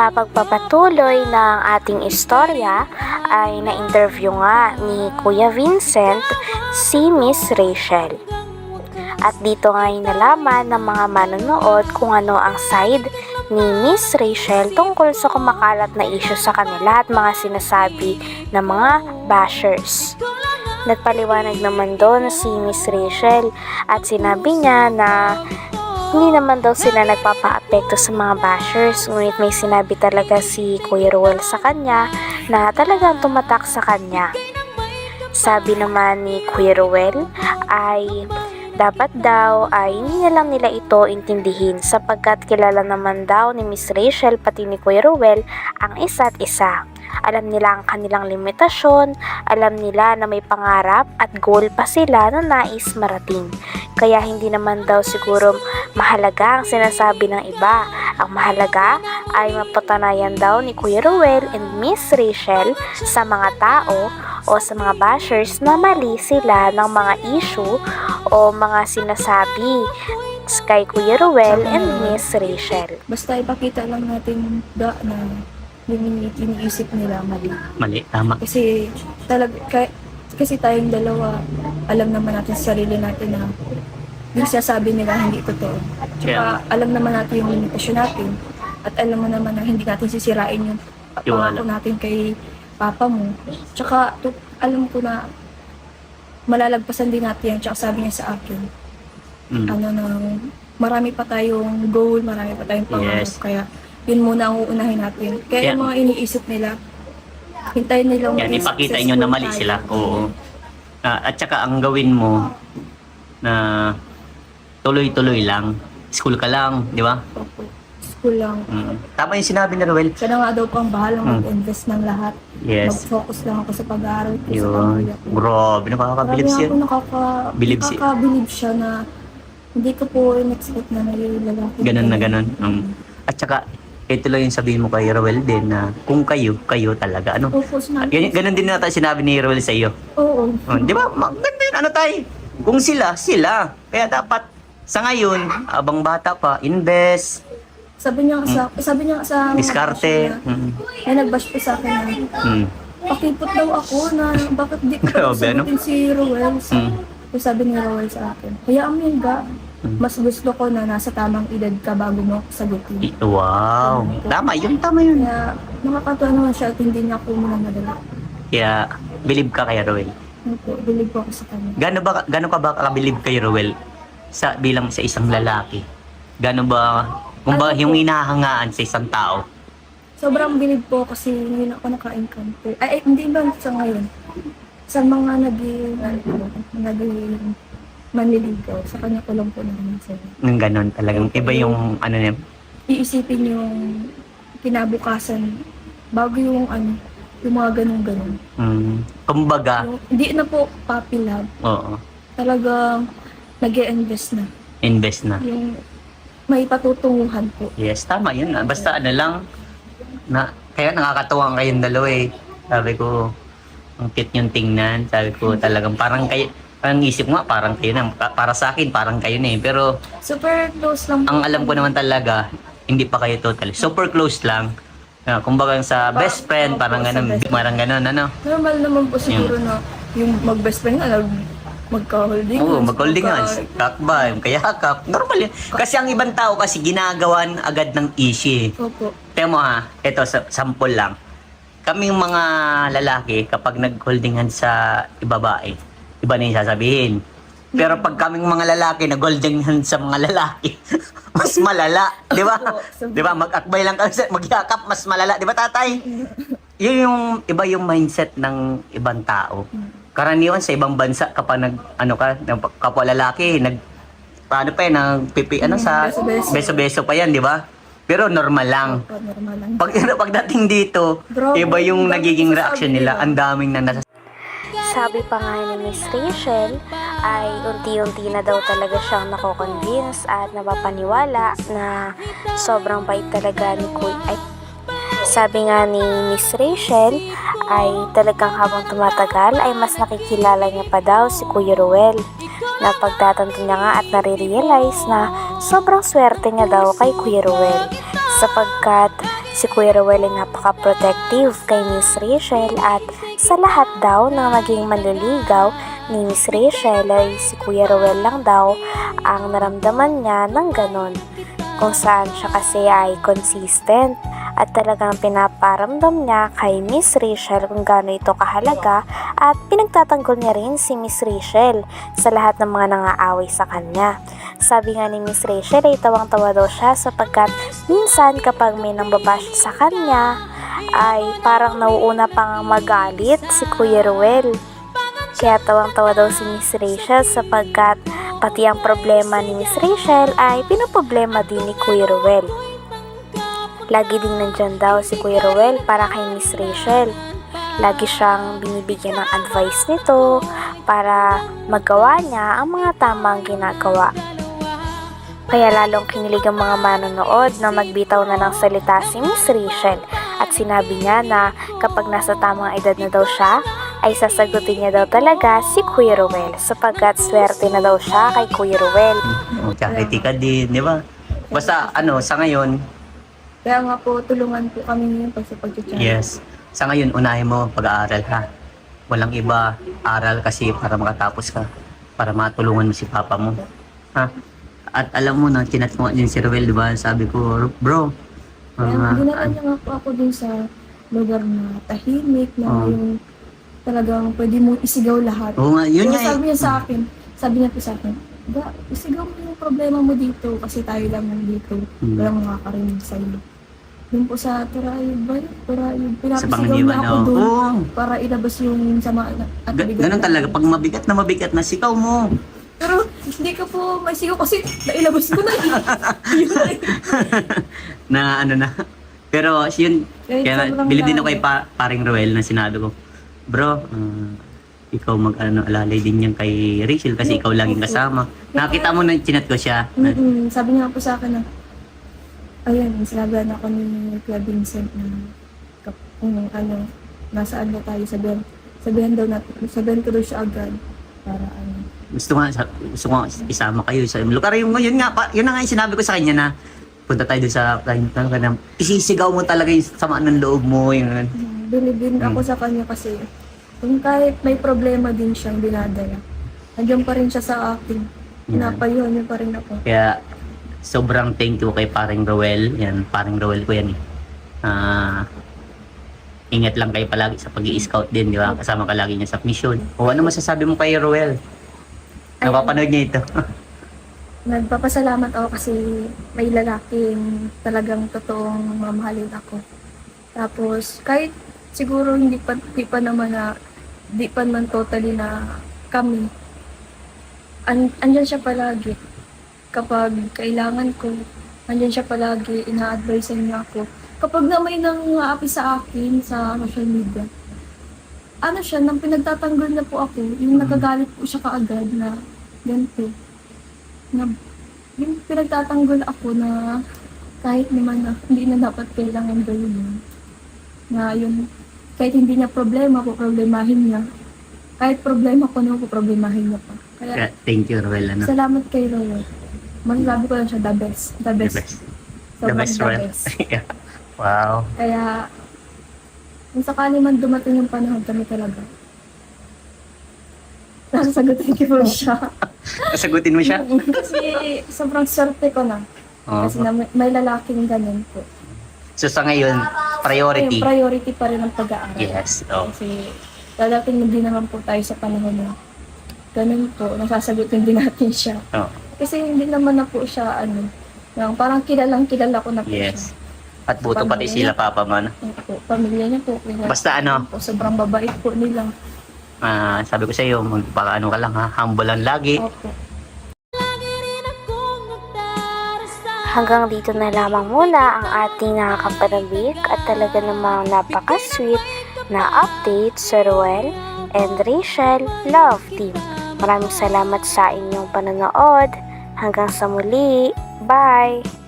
Sa pagpapatuloy ng ating istorya ay na-interview nga ni Kuya Vincent si Miss Rachel. At dito nga nalaman ng mga manonood kung ano ang side ni Miss Rachel tungkol sa kumakalat na issue sa kanila at mga sinasabi ng mga bashers. Nagpaliwanag naman doon si Miss Rachel at sinabi niya na hindi naman daw sila nagpapa-apekto sa mga bashers, ngunit may sinabi talaga si Kuya Ruel sa kanya na talagang tumatak sa kanya. Sabi naman ni Kuya Ruel ay dapat daw ay hindi na lang nila ito intindihin sapagkat kilala naman daw ni Miss Rachel pati ni Kuya Ruel ang isa't isa. Alam nila ang kanilang limitasyon, alam nila na may pangarap at goal pa sila na nais marating. Kaya hindi naman daw siguro mahalaga ang sinasabi ng iba. Ang mahalaga ay mapatanayan daw ni Kuya Ruel and Miss Rachel sa mga tao o sa mga bashers na mali sila ng mga issue o mga sinasabi kay Kuya Ruel and Miss Rachel. Basta ipakita lang natin da na yung ini- iniisip nila mali. Mali, tama. Kasi talag kay, kasi tayong dalawa alam naman natin sa sarili natin na yung sinasabi nila hindi totoo. Tsaka alam naman natin yung limitasyon natin at alam mo naman na hindi natin sisirain yung pangako natin kay papa mo. Tsaka to, alam ko na malalagpasan din natin yan. Tsaka sabi niya sa akin, Mm. ano na, marami pa tayong goal, marami pa tayong pangarap. Yes. Kaya yun muna ang uunahin natin. Kaya Yan. yung mga iniisip nila, hintayin nila Yan, ipakita nyo na mali sila. Oo. Ah, at saka ang gawin mo na tuloy-tuloy lang. School ka lang, di ba? Opo. School lang. Mm. Tama yung sinabi ni Roel. Siya na nga daw pang bahala Mm. mag-invest ng lahat. Yes. Mag-focus lang ako sa pag-aaral ko sa Yun. pamilya ko. Grabe, nakakabilib Marami siya. ako nakaka, Bilib siya. nakakabilib siya na hindi ko po in-expect na may lalaki. Ganun na ganun. Mm. At saka, ito lang yung sabihin mo kay Roel din na kung kayo, kayo talaga. Ano? Opo, sinabi. Ganun, ganun din nata sinabi ni Roel sa iyo. Oo. Oh, di ba? Maganda yun. Ano tayo? Kung sila, sila. Kaya dapat sa ngayon, abang bata pa, invest, Sabi niya sa, sabi niya sa mga diskarte. bash niya, Mm. May nag-bash po sa akin na, Mm. pakipot daw ako na bakit di ko Grabe, ano? sagutin si Roel. Mm. Sabi ni Roel sa akin, hayaan mo yun ga. Mm. Mas gusto ko na nasa tamang edad ka bago mo ako sagutin. I- Wow. Tama yun, tama yun. Kaya nakakatuwa naman siya at hindi niya ako muna madala. Kaya, believe ka kay Roel. Opo, believe ko ako sa kanya. Gano ba gano ka ba kabilib kay Roel sa bilang sa isang lalaki? Gano ba kung ba yung inahangaan sa isang tao? Sobrang bilib po kasi ngayon ako naka-encounter. Ay, ay, hindi ba sa ngayon? Sa mga naging, ano, naging manliligaw, sa kanya ko lang po naman sa'yo. Nang ganon talagang iba yung ano niya. Iisipin yung kinabukasan bago yung ano, yung mga ganun-ganun. Mm, kumbaga, Yung, hindi na po puppy love. oo, Talagang nag invest na. invest na. Yung may patutunguhan po. Yes, tama yun. ah. Basta ano lang, na, kaya nakakatuwa kayong dalawa eh. Sabi ko, ang cute yung tingnan. Sabi ko talagang parang kayo, parang isip mo nga, parang kayo na. Pa- Para sa akin, parang kayo na eh. Pero Super close lang ang alam ko naman talaga, hindi pa kayo totally. Super close lang. Uh, kumbaga sa best friend, parang ganun, parang ganun, ano? Normal naman po siguro na yung mag-best friend nga, nag- magka-holding Oo, hands, mag-holding magka- hands, kakbay, kayakap. Normal yun. Kasi ang ibang tao kasi ginagawan agad ng issue. Opo. Tingnan mo ha, ito, sa, sample lang. Kaming mga lalaki, kapag nag-holding hands sa babae, iba na yung sasabihin. Pero pag kaming mga lalaki, nag-holding hands sa mga lalaki, mas malala. Di ba? Opo, Di ba? Mag-akbay lang kami, sa- magyakap, mas malala. Di ba tatay? yun yung iba yung mindset ng ibang tao. Karaniwan sa ibang bansa kapag nag ano ka, ng kapwa lalaki, nag paano pa yan, nag pipi, ano sa beso-beso. pa yan, di ba? Pero normal lang. Opo, normal lang. Pag pagdating dito, Grabe, iba yung ang nagiging reaction nila. nila. Ang daming na nasa Sabi pa nga ni Miss Rachel ay unti-unti na daw talaga siyang nako-convince at napapaniwala na sobrang bait talaga ni Kuya ay sabi nga ni Miss Rachel ay talagang habang tumatagal ay mas nakikilala niya pa daw si Kuya Ruel. Na pagtatanto niya nga at nare-realize na sobrang swerte niya daw kay Kuya Ruel. Sapagkat si Kuya Ruel ay napaka-protective kay Miss Rachel at sa lahat daw ng naging manliligaw ni Miss Rachel ay si Kuya Ruel lang daw ang naramdaman niya ng ganon kung saan siya kasi ay consistent at talagang pinaparamdam niya kay Miss Rachel kung gaano ito kahalaga at pinagtatanggol niya rin si Miss Rachel sa lahat ng mga nangaaway sa kanya. Sabi nga ni Miss Rachel ay tawang-tawa daw siya sapagkat minsan kapag may nambabash sa kanya ay parang nauuna pang magalit si Kuya Ruel. Kaya tawang-tawa daw si Miss Rachel sapagkat pati ang problema ni Miss Rachel ay pinoproblema din ni Kuya Ruel. Lagi ding nandyan daw si Kuya Ruel para kay Miss Rachel. Lagi siyang binibigyan ng advice nito para magawa niya ang mga tamang ginagawa. Kaya lalong kinilig ang mga manonood na magbitaw na ng salita si Miss Rachel at sinabi niya na kapag nasa tamang edad na daw siya, ay sasagutin niya daw talaga si Kuya Ruel sapagkat swerte na daw siya kay Kuya Ruel. oh, charity ka din, di ba? Basta ano, sa ngayon, Kaya nga po, tulungan po kami ngayon pag sa pag-channel. yes, sa ngayon unahin mo pag-aaral ha. Walang iba, aral kasi para makatapos ka, para matulungan mo si papa mo. Ha? At alam mo na, chinat mo din si Ruel, di ba? Sabi ko, bro, Kaya ah, ginaan niya nga po ako dun sa lugar na tahimik, na Oo. yung talagang pwede mo isigaw lahat. oo nga, yun Kaya nga eh. sabi niya sa akin, sabi niya po sa akin, Ga, isigaw mo yung problema mo dito kasi tayo lang yung dito. Hmm. Walang makakarinig sa iyo. Yun po sa Turayog ba yun? Turayog. Sa Pinapasigaw Panginiwan, niya ako oo. doon Oo. para ilabas yung sama at Ga- bigat ganun na- talaga, pag mabigat na mabigat na, sikaw mo. Pero hindi ko po may sigaw kasi nailabas ko na. eh. Yun eh. na ano na. Pero yun, Kahit kaya sobrang bilib din ako dami. kay pa, paring Roel na sinabi ko, bro, ah, ikaw mag ano, alalay din yan kay Rachel kasi ikaw laging kasama. Nakita mo na chinat ko siya. Mm-mm. Sabi niya po sa akin na, ayun, sinabihan ako ni Kuya Vincent na kap- kung ano, nasaan na tayo, sabihan, sabihan daw natin, sabihan ko daw siya agad para ano. gusto nga, sa- gusto ko nga isama kayo sa lugar. Yung, yun nga, pa, yun na nga yung sinabi ko sa kanya na punta tayo doon sa ano ka na, isisigaw mo talaga yung sama ng loob mo. Yung, Bilibin Mm. ako sa kanya kasi kung kahit may problema din siyang dinadala, nandiyan pa rin siya sa akin. Yan. Pinapayuhan niya pa rin ako. Kaya sobrang thank you kay paring Roel. Yan, paring Roel ko yan eh. Ah, ingat lang kayo palagi sa pag scout din, di ba? Kasama ka lagi niya sa mission. O ano masasabi mo kay Roel? Napapanood niya ito. Nagpapasalamat ako kasi may lalaking talagang totoong mamahalin ako. Tapos kahit siguro hindi pa, di pa naman na di pa man totally na kami. An, andyan siya palagi. Kapag kailangan ko, andyan siya palagi, ina-advise niya ako. Kapag na may nang aapi sa akin sa social media, ano siya, nang pinagtatanggol na po ako, yung nagagalit po siya kaagad na ganito na yung pinagtatanggol ako na kahit naman na hindi na dapat kailangan gawin yun. Na yung kahit hindi niya problema, poproblemahin niya. Kahit problema ko naman, poproblemahin niya pa. Kaya thank you Roel. Ano? salamat kay Roy. Masasabi ko lang siya, the best. The The best. best. The Sobrang best Roel. Yeah. wow. Kaya, kung sakali man dumating yung panahon kami talaga, nasasagutin ko po siya. Sagutin mo siya? Kasi sobrang swerte ko na. Oo. Kasi na may, may lalaking ganun po. So sa ngayon, priority. Yung priority pa rin ang pag-aaral. Yes. Oh. Kasi dadating din naman po tayo sa panahon na ganun po, nasasagutin din natin siya. Oh. Kasi hindi naman na po siya, ano, yung parang kilalang kilala ko na po Yes. siya. At buto pati sila papa mo. no? Opo, pamilya niya po. Kaya, Basta ano, po, sobrang babait po nila. ah, sabi ko sa iyo, magpaka ano ka lang ha, humble lang lagi. Opo. Hanggang dito na lamang muna ang ating nakakapanabik at talaga namang napaka-sweet na update sa Ruel and Rachel Love Team. Maraming salamat sa inyong panonood. Hanggang sa muli. Bye!